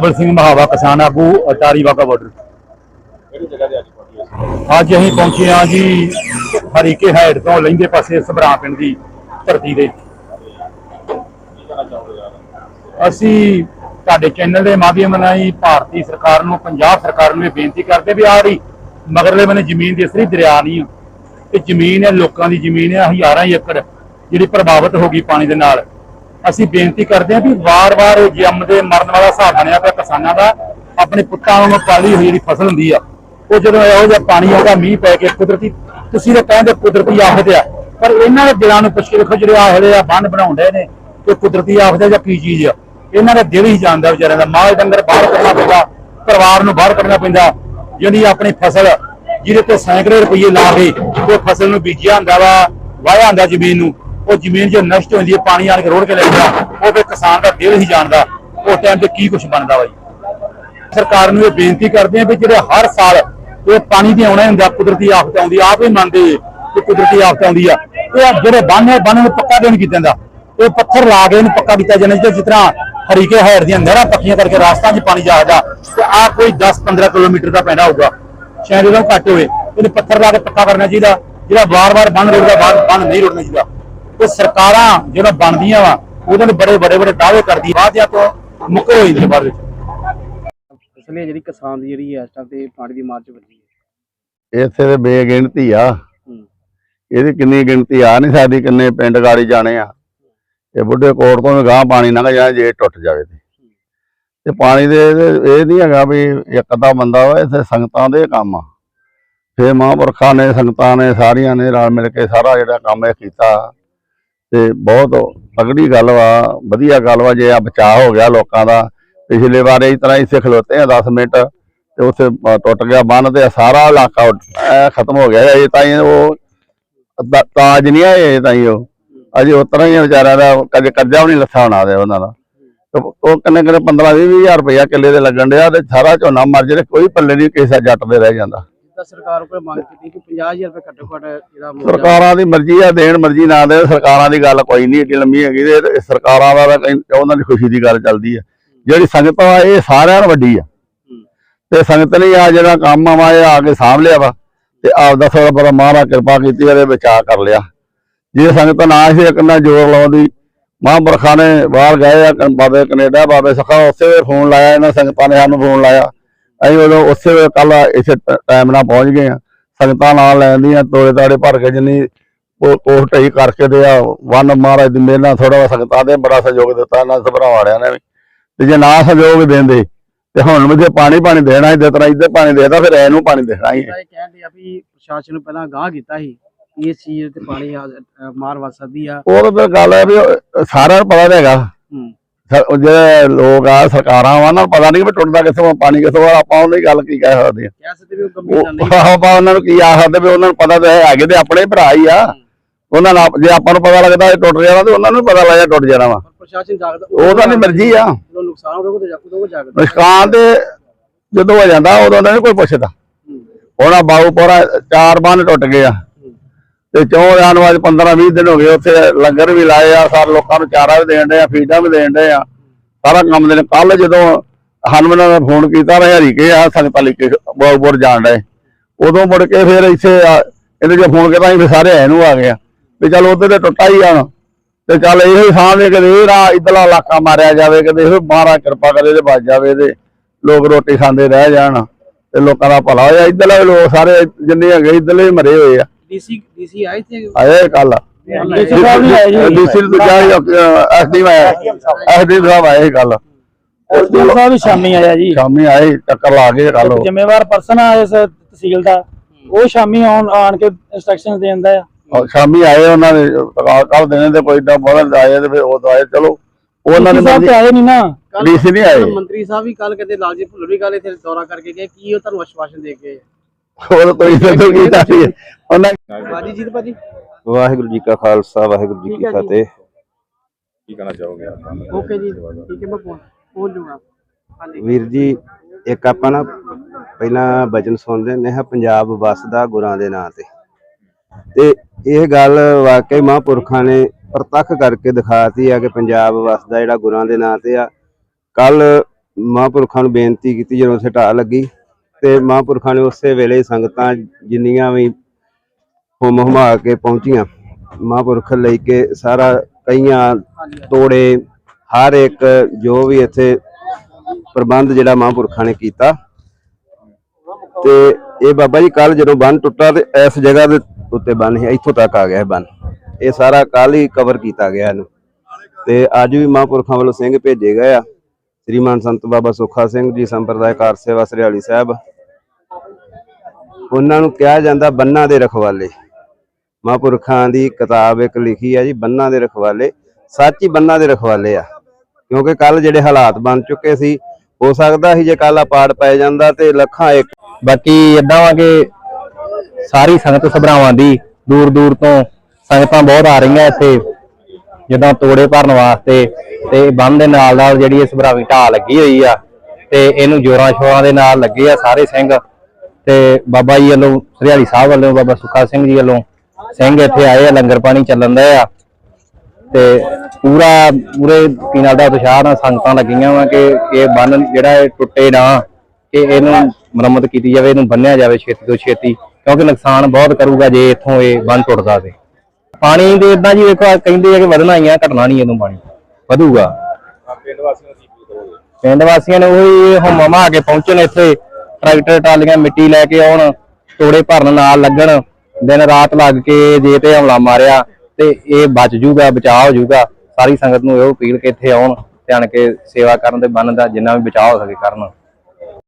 Able Singh Mahawa ਕਿਸਾਨ ਆਗੂ Attari Wagah border ਅੱਜ ਅਸੀਂ ਪਹੁੰਚੇ ਹਾਂ ਜੀ ਹਰੀਕੇ ਹੈਡ ਤੋਂ ਲਹਿੰਦੇ ਪਾਸੇ ਸਭਰਾ ਪਿੰਡ ਦੀ ਧਰਤੀ ਦੇ ਅਸੀਂ ਤੁਹਾਡੇ ਚੈਨਲ ਦੇ ਮਾਧਿਅਮ ਨਾਲ ਹੀ ਭਾਰਤੀ ਸਰਕਾਰ ਨੂੰ ਪੰਜਾਬ ਸਰਕਾਰ ਨੂੰ ਇਹ ਬੇਨਤੀ ਕਰਦੇ ਵੀ ਆਹ ਜਿਹੜੀ ਮਗਰਲੇ ਬੰਨੇ ਜ਼ਮੀਨ ਦੀ ਅਸਲੀ ਦਰਿਆ ਨਹੀਂ ਆ। ਇਹ ਜ਼ਮੀਨ ਹੈ ਲੋਕਾਂ ਦੀ ਜ਼ਮੀਨ ਹੈ ਹਜ਼ਾਰਾਂ ਏਕੜ ਜਿਹੜੀ ਪ੍ਰਭਾਵਿਤ ਹੋ ਗਈ ਪਾਣੀ ਦੇ ਨਾਲ। ਅਸੀਂ ਬੇਨਤੀ ਕਰਦੇ ਹਾਂ ਵੀ ਵਾਰ-ਵਾਰ ਇਹ ਜੰਮ ਦੇ ਮਰਨ ਵਾਲਾ ਹਿਸਾਬ ਬਣਿਆ ਪਿਆ ਕਿਸਾਨਾਂ ਦਾ, ਆਪਣੇ ਪੁੱਤਾਂ ਨੂੰ ਪਾਲੀ ਹੋਈ ਜਿਹੜੀ ਫਸਲ ਹੁੰਦੀ ਆ, ਉਹ ਜਦੋਂ ਇਹੋ ਜਿਹਾ ਪਾਣੀ ਆਉਂਦਾ, ਮੀਂਹ ਪੈ ਕੇ ਕੁਦਰਤੀ, ਤੁਸੀਂ ਤਾਂ ਕਹਿੰਦੇ ਕੁਦਰਤੀ ਆਫਤ ਆ, ਪਰ ਇਹਨਾਂ ਦੇ ਦਿਲਾਂ ਨੂੰ ਪੁੱਛ ਕੇ ਦੇਖੋ ਜਿਹੜੇ ਆਹਲੇ ਆ ਬੰਨ ਬਣਾਉਂਦੇ ਨੇ ਕਿ ਕੁਦਰਤੀ ਆਫਤ ਆ ਜਾਂ ਕੀ ਚੀਜ਼ ਆ, ਇਹਨਾਂ ਦਾ ਦਿਲ ਹੀ ਜਾਣਦਾ ਵਿਚਾਰਿਆਂ ਦਾ, ਮਾਲ ਡੰਗਰ ਬਾਹਰ ਕੱਢਣਾ ਪੈਂਦਾ, ਪਰਿਵਾਰ ਨੂੰ ਬਾਹਰ ਕੱਢਣਾ ਪੈਂਦਾ, ਜਿਹੜੀ ਆਪਣੀ ਫਸਲ, ਜਿਹਦੇ ਤੇ ਸੈਂਕੜੇ ਰੁਪਏ ਲਾ ਕੇ ਉਹ ਫਸਲ ਨੂੰ ਬੀਜਿਆ ਹੁੰਦਾ ਵਾ, ਵਾਹਿਆ ਹੁੰਦਾ ਜ਼ਮੀਨ ਨੂੰ ਉਹ ਜ਼ਮੀਨ ਜੇ ਨਸ਼ਟ ਹੁੰਦੀ ਹੈ, ਪਾਣੀ ਆਣ ਕੇ ਰੋੜ ਕੇ ਲੈ ਜਾਂਦਾ, ਉਹ ਫਿਰ ਕਿਸਾਨ ਦਾ ਦਿਲ ਹੀ ਜਾਣਦਾ ਉਸ ਟਾਈਮ ਤੇ ਕੀ ਕੁਝ ਬਣਦਾ ਵਾ ਸਰਕਾਰ ਨੂੰ ਇਹ ਬੇਨਤੀ ਕਰਦੇ ਆ ਵੀ ਜਿਹੜੇ ਹਰ ਸਾਲ ਇਹ ਪਾਣੀ ਦੀ ਆਉਣਾ ਹੁੰਦਾ ਕੁਦਰਤੀ ਆਫਤ ਆਉਂਦੀ ਆਪ ਹੀ ਮੰਨਦੇ ਕਿ ਕੁਦਰਤੀ ਆਫਤ ਆਉਂਦੀ ਆ। ਇਹ ਜਿਹੜੇ ਬੰਨ ਹੈ, ਬੰਨ ਨੂੰ ਪੱਕਾ ਦੇਣ ਕੀਤਾ ਜਾਂਦਾ ਇਹ ਪੱਥਰ ਲਾ ਕੇ ਇਹਨੂੰ ਪੱਕਾ ਕੀਤਾ ਜਾਂਦਾ ਜਿਸ ਤਰ੍ਹਾਂ ਹਰੀਕੇ ਹੈਡ ਦੀਆਂ ਨਹਿਰਾਂ ਪੱਕੀਆਂ ਕਰਕੇ ਰਾਸਤਾਂ 'ਚ ਪਾਣੀ ਜਾਂਦਾ ਤੇ ਆ ਕੋਈ 10-15 ਕਿਲੋਮੀਟਰ ਦਾ ਪੈਣਾ ਹੋਊਗਾ। ਸ਼ਾਇਦ ਇਹਦਾ ਘੱਟ ਹੋਵੇ, ਇਹਨੂੰ ਪੱਥਰ ਲਾ ਕੇ ਪੱਕਾ ਕਰਨਾ ਚਾਹੀਦਾ, ਜਿਹੜਾ ਵਾਰ-ਵਾਰ ਬੰਨ ਰੋੜਦਾ ਬਾਹਰ ਬੰਨ ਨਹੀਂ ਰੋੜਨਾ ਚਾਹੀਦਾ। ਉਹ ਸਰਕਾਰਾਂ ਜਿਹੜਾ ਬਣਦੀਆਂ ਵਾ ਉਹਦੇ ਨੂੰ ਬੜੇ ਬੜੇ ਬੜੇ ਦਾਅਵੇ ਕਰਦੀ ਵਾਅਦਿਆਂ ਤੋਂ ਮੁੱਕਰ ਹੋਈ ਨੇ ਬਾਅਦ ਵਿੱਚ। ਜਿਹੜੀ ਕਿਸਾਨ ਦੀ ਜਿਹੜੀ ਇਸ ਟਾਈਮ ਤੇ ਪਾਣੀ ਦੀ ਮਾਰ ਚ ਵੱਜੀ ਹੈ। ਇੱਥੇ ਤੇ ਬੇਗਿਣਤੀ ਆ। ਇਹਦੀ ਕਿੰਨੀ ਗਿਣਤੀ ਆ ਨਹੀਂ ਸਕਦੀ ਕਿੰਨੇ ਪਿੰਡ ਗਾੜੀ ਜਾਣੇ ਆ। ਇਹ ਬੁੱਢੇ ਕੋਟ ਤੋਂ ਵੀ ਗਾਂ ਪਾਣੀ ਲੰਘ ਜਾਏ ਜੇ ਟੁੱਟ ਜਾਵੇ ਤੇ। ਤੇ ਪਾਣੀ ਦੇ ਇਹ ਨਹੀਂ ਹੈਗਾ ਵੀ ਇੱਕ ਅੱਧਾ ਬੰਦਾ ਵਾ ਇੱਥੇ ਸੰਗਤਾਂ ਦੇ ਕੰਮ ਆ। ਫੇ ਮਹਾਂਪੁਰਖਾਂ ਨੇ ਸੰਗਤਾਂ ਨੇ ਸਾਰੀਆਂ ਨੇ ਰਲ ਮਿਲ ਕੇ ਸਾਰਾ ਜਿਹੜਾ ਕੰਮ ਇਹ ਕੀਤਾ। ਤੇ ਬਹੁਤ ਤਗੜੀ ਗੱਲ ਵਾ, ਵਧੀਆ ਗੱਲ ਵਾ, ਜੇ ਆ ਬਚਾਅ ਹੋ ਗਿਆ ਲੋਕਾਂ ਦਾ। ਪਿਛਲੇ ਵਾਰ ਇਸ ਤਰ੍ਹਾਂ ਇੱਥੇ ਖਲੋਤੇ ਆ 10 ਮਿੰਟ, ਤੇ ਉੱਥੇ ਟੁੱਟ ਗਿਆ ਬੰਨ ਤੇ ਸਾਰਾ ਇਲਾਕਾ ਖਤਮ ਹੋ ਗਿਆ। ਇਹ ਤਾਂ ਉਹ ਤਾ- ਤਾਜ ਨਹੀਂ ਆਏ, ਇਹ ਤਾਂ ਉਹ। ਅਜੇ ਉਤਰਾ ਹੀ ਵਿਚਾਰਿਆਂ ਦਾ, ਕਦੇ ਕਰਜ਼ਾ ਵੀ ਨਹੀਂ ਲੱਥਾ ਹੋਣਾ ਦੇ ਉਹਨਾਂ ਦਾ। ਤੇ ਉਹ ਕਿੰਨੇ ਕਿੰਨੇ 15 20 ਹਜ਼ਾਰ ਰੁਪਇਆ ਕਿੱਲੇ ਦੇ ਲੱਗਣ ਡਿਆ ਤੇ ਸਾਰਾ ਝੋਨਾ ਮਰ ਜੇ ਕੋਈ ਪੱਲੇ ਨਹੀਂ, ਕਿਸੇ ਜੱਟ ਦੇ ਰਹਿ ਜਾਂਦਾ। ਸਰਕਾਰ ਕੋਲ ਮੰਗ ਕੀਤੀ ਕਿ 50000 ਰੁਪਏ ਘੱਟੋ ਘੱਟ ਜਿਹੜਾ ਮੁਆਵਜ਼ਾ- ਸਰਕਾਰਾਂ ਦੀ ਮਰਜ਼ੀ ਆ ਦੇਣ ਮਰਜ਼ੀ ਨਾ ਦੇਣ ਸਰਕਾਰਾਂ ਦੀ ਗੱਲ ਕੋਈ ਨਹੀਂ ਏਡੀ ਲੰਮੀ ਹੈਗੀ ਤੇ ਸਰਕਾਰਾਂ ਦਾ ਉਹਨਾਂ ਦੀ ਖੁਸ਼ੀ ਦੀ ਗੱਲ ਚੱਲਦੀ ਹੈ ਜਿਹੜੀ ਸੰਗਤ ਆ ਇਹ ਸਾਰਿਆਂ ਨਾਲੋਂ ਵੱਡੀ ਆ। ਤੇ ਸੰਗਤ ਨੇ ਆ ਜਿਹੜਾ ਕੰਮ ਆ ਇਹ ਆ ਕੇ ਸਾਂਭ ਲਿਆ ਵਾ ਤੇ ਆਪਦਾ ਥੋੜਾ ਬੜਾ ਮਹਾਰਾ ਕਿਰਪਾ ਕੀਤੀ ਉਹਦੇ ਬਚਾਅ ਕਰ ਲਿਆ। ਜੇ ਸੰਗਤ ਨਾ ਸੀ ਇੱਕ ਨਾਲ ਜ਼ੋਰ ਲਾਉਂਦੀ। ਮਹਾਂਪੁਰਖਾਂ ਨੇ ਬਾਹਰ ਗਏ ਆ ਬਾਬੇ ਕੈਨੇਡਾ ਬਾਬੇ ਸਖਾ ਉਸੇ ਫੋਨ ਲਾਇਆ ਇਹਨਾਂ ਸੰਗਤਾਂ ਨੇ ਸਾਨੂੰ ਫੋਨ ਲਾਇਆ। ਅਸੀਂ ਉਦੋਂ ਉਸੇ ਵੇਲੇ ਕੱਲ ਇਸੇ ਟਾਈਮ ਨਾਲ ਪਹੁੰਚ ਗਏ ਆ ਸੰਗਤਾਂ ਨਾਲ ਲੈਂਦੀਆਂ ਤੋੜੇ ਤਾੜੇ ਭਰ ਕੇ ਜਿੰਨੀ ਉਹ ਢਈ ਕਰਕੇ ਤੇ ਆ। ਵਨ ਮਹਾਰਾਜ ਦੀ ਮਿਹਰ ਨਾਲ ਥੋੜਾ ਸੰਗਤਾਂ ਦੇ ਬੜਾ ਸਹਿਯੋਗ ਦਿੱਤਾ ਇਹਨਾਂ ਸਭਰਾ ਵਾਲਿਆਂ ਨੇ ਵੀ। ਤੇ ਜੇ ਨਾ ਸਹਿਯੋਗ ਦਿੰਦੇ ਤੇ ਹੁਣ ਵੀ ਜੇ ਪਾਣੀ ਪਾਣੀ ਦੇਣਾ ਦੇ ਤਰ੍ਹਾਂ ਇੱਧਰ ਪਾਣੀ ਦੇਦਾ ਫਿਰ ਇਹਨੂੰ ਪਾਣੀ ਦੇਣਾ ਹੀ ਹੈ। ਕਹਿੰਦੇ ਆ ਵੀ ਪ੍ਰਸ਼ਾਸਨ ਨੂੰ ਪਹਿਲਾਂ ਗਾਹ ਕੀਤਾ ਸੀ ਇਸ ਚੀਜ਼ ਤੇ ਪਾਣੀ ਆ- ਮਾਰ ਵੱਜ ਸਕਦੀ ਆ। ਉਹ ਤਾਂ ਗੱਲ ਹੈ ਵੀ ਸਾਰਿਆਂ ਨੂੰ ਪਤਾ ਹੈਗਾ। ਜਿਹੜੇ ਲੋਕ ਆ ਸਰਕਾਰਾਂ ਵਾ ਉਹਨਾਂ ਨੂੰ ਪਤਾ ਨਹੀਂ ਵੀ ਟੁੱਟਦਾ ਕਿੱਥੋਂ ਆ, ਪਾਣੀ ਕਿੱਥੋਂ ਆ ਆਪਾਂ ਉਹਦੀ ਗੱਲ ਕੀ ਕਹਿ ਸਕਦੇ ਆ। ਕਹਿ ਸਕਦੇ ਵੀ ਉਹ ਗੰਭੀਰ ਉਹ ਨਹੀਂ। ਆਪਾਂ ਉਹਨਾਂ ਨੂੰ ਕੀ ਆਖ ਸਕਦੇ ਵੀ ਉਹਨਾਂ ਨੂੰ ਪਤਾ ਤਾਂ ਹੈਗੇ ਤੇ ਆਪਣੇ ਭਰਾ ਹੀ ਆ। ਉਹਨਾਂ ਨੂੰ ਆਪ- ਜੇ ਆਪਾਂ ਨੂੰ ਪਤਾ ਲੱਗਦਾ ਇਹ ਟੁੱਟ ਜਾਣਾ ਤੇ ਉਹਨਾਂ ਨੂੰ ਪਤਾ ਲੱਗਦਾ ਟੁੱਟ ਜਾਣਾ ਵਾ। ਪਰ ਪ੍ਰਸ਼ਾਸਨ ਜਾਗਦਾ ਉਹ ਤਾਂ ਨਹੀਂ ਮਰਜ਼ੀ ਆ। ਜਦੋਂ ਨੁਕਸਾਨ ਉਦੋਂ ਜਾਗਦਾ ਤੇ ਜਦੋਂ ਹੋ ਜਾਂਦਾ ਉਦੋਂ ਨਹੀਂ ਕੋਈ ਪੁੱਛਦਾ। ਹੁਣ ਆ ਬਾਊਪੁਰਾ ਚਾਰ ਬੰਨ ਟੁੱਟ ਗਏ ਆ। ਤੇ ਚੌਂ ਜਾਨ ਅੱਜ 15 20 ਦਿਨ ਹੋ ਗਏ, ਉੱਥੇ ਲੰਗਰ ਵੀ ਲਾਏ ਆ, ਸਾਰੇ ਲੋਕਾਂ ਨੂੰ ਚਾਰਾ ਵੀ ਦੇਣ ਦੇ ਆ, ਫੀਡਾਂ ਵੀ ਦੇਣ ਦੇ ਆ। ਸਾਰਾ ਕੰਮ ਦੇ ਕੱਲ ਜਦੋਂ ਹਨੂਮਾਨ ਨੇ ਫੋਨ ਕੀਤਾ ਮੈਂ ਹਰੀ ਕੇ ਆ, ਸੰਗਤਾਂ ਲਈ ਕੇ ਜਾਣ ਡਏ। ਉਦੋਂ ਮੁੜ ਕੇ ਫਿਰ ਇੱਥੇ ਆ- ਇਹਨੇ ਜੇ ਫੋਨ ਕੀਤਾ, ਅਸੀਂ ਫਿਰ ਸਾਰੇ ਇਹਨੂੰ ਆ ਗਏ ਤੇ ਵੀ ਚੱਲ ਉੱਧਰ ਤੇ ਟੁੱਟਾ ਹੀ ਜਾਣ ਤੇ ਚੱਲ ਇਹੋ ਹੀ ਸਾਹਮਣੇ ਕਦੇ ਇਹ ਰਾ ਇਧਰਲਾ ਇਲਾਕਾ ਮਾਰਿਆ ਜਾਵੇ, ਕਦੇ ਇਹੋ ਮਹਾਰਾ ਕਿਰਪਾ ਕਰੇ ਤੇ ਬਚ ਜਾਵੇ ਤੇ ਲੋਕ ਰੋਟੀ ਖਾਂਦੇ ਰਹਿ ਜਾਣ। ਤੇ ਲੋਕਾਂ ਦਾ ਭਲਾ ਹੋਇਆ ਜਾਏ ਇਧਰਲੇ ਲੋਕ ਸਾਰੇ ਜਿੰਨੇ ਹੈਗੇ, ਇਧਰਲੇ ਮਰੇ ਹੋਏ ਆ। ਡੀਸੀ ਡੀਸੀ ਆਏ ਸੀ? ਆਏ ਕੱਲ ਡੀਸੀ ਸਾਹਿਬ ਵੀ ਆਏ ਜੀ ਡੀਸੀ ਦੂਜਾ ਐਸਡੀ ਆਇਆ ਐਸਡੀ ਸਾਹਿਬ। ਆਏ ਕੱਲ ਐਸਡੀਐਮ ਸਾਹਿਬ ਵੀ ਸ਼ਾਮੀ ਆਇਆ ਜੀ। ਸ਼ਾਮੀ ਆਏ ਚੱਕਰ ਲਾ ਕੇ ਕੱਲ ਇੱਕ ਜ਼ਿੰਮੇਵਾਰ ਪਰਸਨ ਆ ਇਸ ਤਹਿਸੀਲ ਦਾ। ਉਹ ਸ਼ਾਮੀ ਆਉਣ ਆਣ ਕੇ ਇੰਸਟਰਕਸ਼ਨ ਦਿੰਦਾ ਆ। ਸ਼ਾਮੀ ਆਏ ਉਹਨਾਂ ਨੇ ਕੱਲ ਦਿਨੇ ਤੇ ਕੋਈ ਏਡਾ ਬੋਲਣ ਆਏ ਤੇ ਫਿਰ ਉਹ ਤਾਂ ਆਏ। ਚਲੋ ਉਹਨਾਂ ਨੇ ਡੀਸੀ ਸਾਹਿਬ ਤੇ ਆਏ ਨਹੀਂ ਨਾ। ਕੱਲ੍ਹ ਡੀਸੀ ਨਹੀਂ ਆਏ। ਮੰਤਰੀ ਸਾਹਿਬ ਵੀ ਕੱਲ ਕਹਿੰਦੇ ਲਾਲਜੀ ਭੁੱਲਰ ਵੀ ਕੱਲ ਇੱਥੇ ਦੌਰਾ ਕਰਕੇ ਗਏ। ਕੀ ਉਹ ਤੁਹਾਨੂੰ ਆਸ਼ਵਾਸਨ ਦੇ ਕੇ ਉਹ ਤਾਂ ਤੁਸੀਂ ਦੱਸੋ ਕੀ ਚਾਹੀਏ ਉਹਨਾਂ ਬਾਜੀ ਜੀਤ ਭਾਜੀ। ਵਾਹਿਗੁਰੂ ਜੀ ਕਾ ਖਾਲਸਾ ਵਾਹਿਗੁਰੂ ਜੀ ਕੀ। ਫਤਿਹ। ਕੀ ਕਹਿਣਾ ਚਾਹੋਗੇ ਆਪਾਂ? ਓਕੇ ਜੀ ਠੀਕ ਹੈ ਮੈਂ ਪਹੁੰਚ ਪਹੁੰਚ ਜਾਊਂਗਾ। ਹਾਂਜੀ। ਵੀਰ ਜੀ ਇੱਕ ਆਪਾਂ ਨਾ ਪਹਿਲਾਂ ਬਚਨ ਸੁਣਦੇ ਨੇ ਹਾਂ ਪੰਜਾਬ ਵਸਦਾ ਗੁਰਾਂ ਦੇ ਨਾਂ ਤੇ। ਤੇ ਇਹ ਗੱਲ ਵਾਕਈ ਮਹਾਂਪੁਰਖਾਂ ਨੇ ਪ੍ਰਤੱਖ ਕਰਕੇ ਦਿਖਾਤੀ ਆ ਕਿ ਪੰਜਾਬ ਵਸਦਾ ਜਿਹੜਾ ਗੁਰਾਂ ਦੇ ਨਾਂ ਤੇ ਆ। ਕੱਲ ਮਹਾਂਪੁਰਖਾਂ ਨੂੰ ਬੇਨਤੀ ਕੀਤੀ ਜਦੋਂ ਉੱਥੇ ਢਾਹ ਲੱਗੀ ਤੇ ਮਹਾਂਪੁਰਖਾਂ ਨੇ ਉਸੇ ਵੇਲੇ ਸੰਗਤਾਂ ਜਿੰਨੀਆਂ ਵੀ ਹੁਮ ਹੁਮਾ ਕੇ ਪਹੁੰਚੀਆਂ, ਮਹਾਂਪੁਰਖ ਲਈ ਕੇ ਸਾਰਾ ਕਈਆਂ ਤੋੜੇ, ਹਰ ਇੱਕ ਜੋ ਵੀ ਇੱਥੇ ਪ੍ਰਬੰਧ ਜਿਹੜਾ ਮਹਾਂਪੁਰਖਾਂ ਨੇ ਕੀਤਾ। ਤੇ ਇਹ ਬਾਬਾ ਜੀ ਕੱਲ ਜਦੋਂ ਬੰਨ ਟੁੱਟਾ ਤੇ ਇਸ ਜਗ੍ਹਾ ਦੇ ਉੱਤੇ ਬੰਨ ਸੀ, ਇੱਥੋਂ ਤੱਕ ਆ ਗਿਆ ਬੰਨ। ਇਹ ਸਾਰਾ ਕੱਲ ਹੀ ਕਵਰ ਕੀਤਾ ਗਿਆ ਇਹਨੂੰ। ਤੇ ਅੱਜ ਵੀ ਮਹਾਂਪੁਰਖਾਂ ਵੱਲੋਂ ਸਿੰਘ ਭੇਜੇ ਗਏ ਆ। ਸ੍ਰੀਮਾਨ ਸੰਤ ਬਾਬਾ ਸੁੱਖਾ ਸਿੰਘ ਜੀ ਸੰਪਰਦਾਇ ਸੇਵਾ ਸਰਿਆਲੀ ਸਾਹਿਬ। ਉਹਨਾਂ ਨੂੰ ਕਿਹਾ ਜਾਂਦਾ ਬੰਨਾਂ ਦੇ ਰਖਵਾਲੇ। ਮਹਾਂਪੁਰਖਾਂ ਦੀ ਕਿਤਾਬ ਇੱਕ ਲਿਖੀ ਆ ਜੀ, ਬੰਨਾਂ ਦੇ ਰਖਵਾਲੇ। ਸੱਚ ਹੀ ਬੰਨਾਂ ਦੇ ਰਖਵਾਲੇ ਆ। ਕਿਉਂਕਿ ਕੱਲ ਜਿਹੜੇ ਹਾਲਾਤ ਬਣ ਚੁੱਕੇ ਸੀ, ਹੋ ਸਕਦਾ ਸੀ ਜੇ ਕੱਲ ਆ ਪਾੜ ਪੈ ਜਾਂਦਾ ਤੇ ਲੱਖਾਂ ਇੱਕ ਬਾਕੀ ਇਦਾਂ ਵਾ ਕਿ ਸਾਰੀ ਸੰਗਤ ਸਭਰਾਵਾਂ ਦੀ ਦੂਰ ਦੂਰ ਤੋਂ ਸੰਗਤਾਂ ਬਹੁਤ ਆ ਰਹੀਆਂ ਇੱਥੇ। ਜਿੱਦਾਂ ਤੋੜੇ ਭਰਨ ਵਾਸਤੇ ਤੇ ਬੰਨ ਦੇ ਨਾਲ ਨਾਲ ਜਿਹੜੀ ਇਹ ਸਭਰਾਵੀ ਢਾਹ ਲੱਗੀ ਹੋਈ ਆ ਤੇ ਇਹਨੂੰ ਜੋਰਾਂ ਸ਼ੋਰਾਂ ਦੇ ਨਾਲ ਲੱਗੇ ਆ ਸਾਰੇ ਸਿੰਘ ਤੇ ਬਾਬਾ ਜੀ ਵੱਲੋਂ, ਸਰਿਆਲੀ ਸਾਹਿਬ ਵੱਲੋਂ, ਬਾਬਾ ਸੁੱਖਾ ਸਿੰਘ ਜੀ ਵੱਲੋਂ ਸਿੰਘ ਇੱਥੇ ਆਏ ਆ, ਲੰਗਰ ਪਾਣੀ ਚੱਲਣ ਦਾ ਆ। ਤੇ ਪੂਰਾ, ਪੂਰੇ ਕੀ ਦਾ ਉਤਸ਼ਾਹ ਨਾਲ ਸੰਗਤਾਂ ਲੱਗੀਆਂ ਵਾ ਕਿ ਇਹ ਬੰਨ ਜਿਹੜਾ ਇਹ ਟੁੱਟੇ ਨਾ, ਕਿ ਇਹਨੂੰ ਮੁਰੰਮਤ ਕੀਤੀ ਜਾਵੇ, ਇਹਨੂੰ ਬੰਨਿਆ ਜਾਵੇ ਛੇਤੀ ਤੋਂ ਛੇਤੀ, ਕਿਉਂਕਿ ਨੁਕਸਾਨ ਬਹੁਤ ਕਰੂਗਾ ਜੇ ਇੱਥੋਂ ਇਹ ਬੰਨ ਟੁੱਟਦਾ ਤੇ। ਪਾਣੀ ਦੇ ਇਦਾਂ ਜੀ ਵੇਖੋ ਕਹਿੰਦੇ ਆ ਕਿ ਵਧਣਾ ਹੀ ਆ ਘਟਣਾ ਨਹੀਂ ਇਹਨੂੰ ਪਾਣੀ। ਵਧੂਗਾ। ਪਿੰਡ ਵਾਸੀਆਂ ਨੂੰ ਕੀ ਕਰੋਗੇ? ਪਿੰਡ ਵਾਸੀਆਂ ਨੇ ਉਹੀ ਹਮਮਾ ਕੇ ਪਹੁੰਚਣ ਇੱਥੇ ਟਰੈਕਟਰ ਟਰਾਲੀਆਂ ਮਿੱਟੀ ਲੈ ਕੇ ਆਉਣ ਤੋੜੇ ਭਰਨ ਨਾਲ ਲੱਗਣ ਦਿਨ ਰਾਤ ਲੱਗ ਕੇ ਜੇ ਤੇ ਹਮਲਾ ਮਾਰਿਆ ਤੇ ਇਹ ਬਚ ਜੂਗਾ ਬਚਾਅ ਹੋ ਜੂਗਾ। ਸਾਰੀ ਸੰਗਤ ਨੂੰ ਇਹੋ ਅਪੀਲ ਕਿ ਇੱਥੇ ਆਉਣ ਆਣ ਕੇ ਸੇਵਾ ਕਰਨ ਤੇ ਬੰਨ ਦਾ ਜਿੰਨਾ ਵੀ ਬਚਾਅ ਹੋ ਸਕੇ ਕਰਨ।